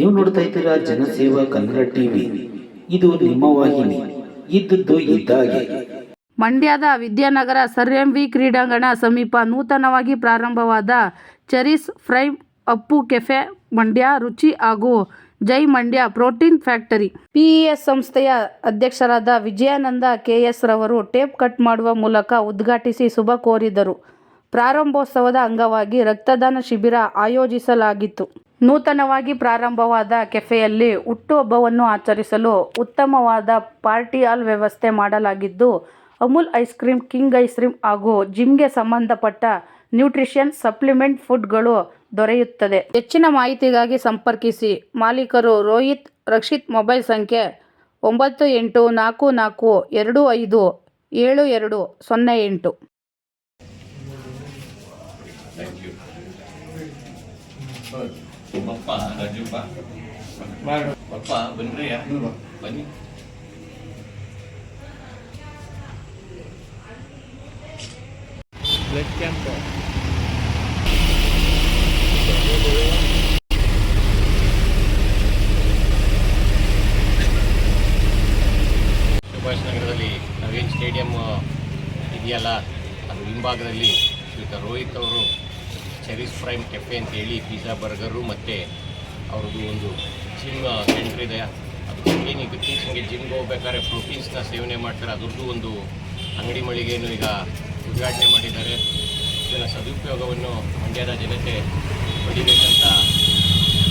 ನೀವು ನೋಡ್ತಾ ಇದ್ದೀರಾ ಜನಸೇವಾ ಕನ್ನಡ ಟಿವಿ. ಇದು ನಿಮ್ಮ ವಾಹಿನಿ. ಇದ್ದದ್ದು ಇದ್ದಾಗೆ. ಮಂಡ್ಯದ ವಿದ್ಯಾನಗರ ಸರ್ ಎಂ ವಿ ಕ್ರೀಡಾಂಗಣ ಸಮೀಪ ನೂತನವಾಗಿ ಪ್ರಾರಂಭವಾದ cherry's prime Appu cafe Mandya ರುಚಿ ಹಾಗೂ Jai Mandya protein factory. PES ಸಂಸ್ಥೆಯ ಅಧ್ಯಕ್ಷರಾದ ವಿಜಯಾನಂದ ಕೆಎಸ್ ರವರು ಟೇಪ್ ಕಟ್ ಮಾಡುವ ಮೂಲಕ ಉದ್ಘಾಟಿಸಿ ಶುಭ ಕೋರಿದರು. ಪ್ರಾರಂಭೋತ್ಸವದ ಅಂಗವಾಗಿ ರಕ್ತದಾನ ಶಿಬಿರ ಆಯೋಜಿಸಲಾಗಿತ್ತು. ನೂತನವಾಗಿ ಪ್ರಾರಂಭವಾದ ಕೆಫೆಯಲ್ಲಿ ಹುಟ್ಟುಹಬ್ಬವನ್ನು ಆಚರಿಸಲು ಉತ್ತಮವಾದ ಪಾರ್ಟಿ ಹಾಲ್ ವ್ಯವಸ್ಥೆ ಮಾಡಲಾಗಿದ್ದು, Amul ice cream king ice cream ಹಾಗೂ ಜಿಮ್ಗೆ ಸಂಬಂಧಪಟ್ಟ ನ್ಯೂಟ್ರಿಷನ್ ಸಪ್ಲಿಮೆಂಟ್ ಫುಡ್ಗಳು ದೊರೆಯುತ್ತದೆ. ಹೆಚ್ಚಿನ ಮಾಹಿತಿಗಾಗಿ ಸಂಪರ್ಕಿಸಿ. ಮಾಲೀಕರು ರೋಹಿತ್, ರಕ್ಷಿತ್ ಮೊಬೈಲ್ ಸಂಖ್ಯೆ ಒಂಬತ್ತು ಎಂಟು ನಾಲ್ಕು ನಾಲ್ಕು ಎರಡು ಐದು ಏಳು ಎರಡು ಸೊನ್ನೆ ಎಂಟು. ಪಪ್ಪ ರಾಜುಪ್ಪ ಪಪ್ಪ ಬನ್ರಿ ಬನ್ನಿ ಬ್ಲಡ್ ಕ್ಯಾಂಪ್ ಸುಭಾಷ್ ನಗರದಲ್ಲಿ ನವೀನ್ ಸ್ಟೇಡಿಯಂ ಇದೆಯಲ್ಲ? ಅದು ಹಿಂಭಾಗದಲ್ಲಿ ಶ್ರೀಯುತ ರೋಹಿತ್ ಅವರು ಚೆರಿಸ್ ಫ್ರೈಮ್ ಕೆಫೆ ಅಂತ ಹೇಳಿ ಪಿಜ್ಜಾ ಬರ್ಗರು ಮತ್ತು ಅವ್ರದ್ದು ಒಂದು ಜಿಮ್ ಸೆಂಟ್ರ್ ಇದೆ. ಅದು ಏನು ಟೀಚಿಂಗ್ಗೆ ಜಿಮ್ಗೆ ಹೋಗ್ಬೇಕಾದ್ರೆ ಪ್ರೋಟೀನ್ಸ್ನ ಸೇವನೆ ಮಾಡ್ತಾರೆ. ಅದ್ರದ್ದು ಒಂದು ಅಂಗಡಿ ಮಳಿಗೆಯನ್ನು ಈಗ ಉದ್ಘಾಟನೆ ಮಾಡಿದ್ದಾರೆ. ಇದರ ಸದುಪಯೋಗವನ್ನು ಮಂಡ್ಯದ ಜನತೆ ಪಡಿಬೇಕಂತ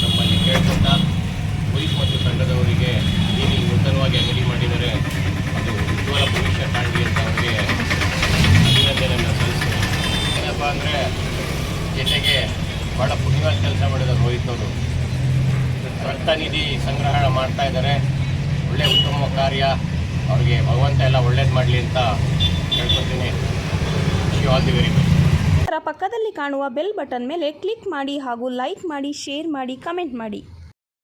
ನಮ್ಮಲ್ಲಿ ಕೇಳ್ಕೊತಾ ಜೊತೆಗೆ ಭಾಳ ಪುಣ್ಯವಾದ ಕೆಲಸ ಮಾಡಿದ ರೋಹಿತ್ ಅವರು ರಕ್ತ ನಿಧಿ ಸಂಗ್ರಹಣ ಮಾಡ್ತಾ ಇದ್ದಾರೆ. ಒಳ್ಳೆ ಉತ್ತಮ ಕಾರ್ಯ. ಅವ್ರಿಗೆ ಭಗವಂತ ಎಲ್ಲ ಒಳ್ಳೇದು ಮಾಡಲಿ ಅಂತ ಹೇಳ್ಕೊತೀನಿ ಆಲ್ ದಿ ವೆರಿ ಬೆಸ್ಟ್ ಪಕ್ಕದಲ್ಲಿ ಕಾಣುವ ಬೆಲ್ ಬಟನ್ ಮೇಲೆ ಕ್ಲಿಕ್ ಮಾಡಿ ಹಾಗೂ ಲೈಕ್ ಮಾಡಿ ಶೇರ್ ಮಾಡಿ ಕಮೆಂಟ್ ಮಾಡಿ.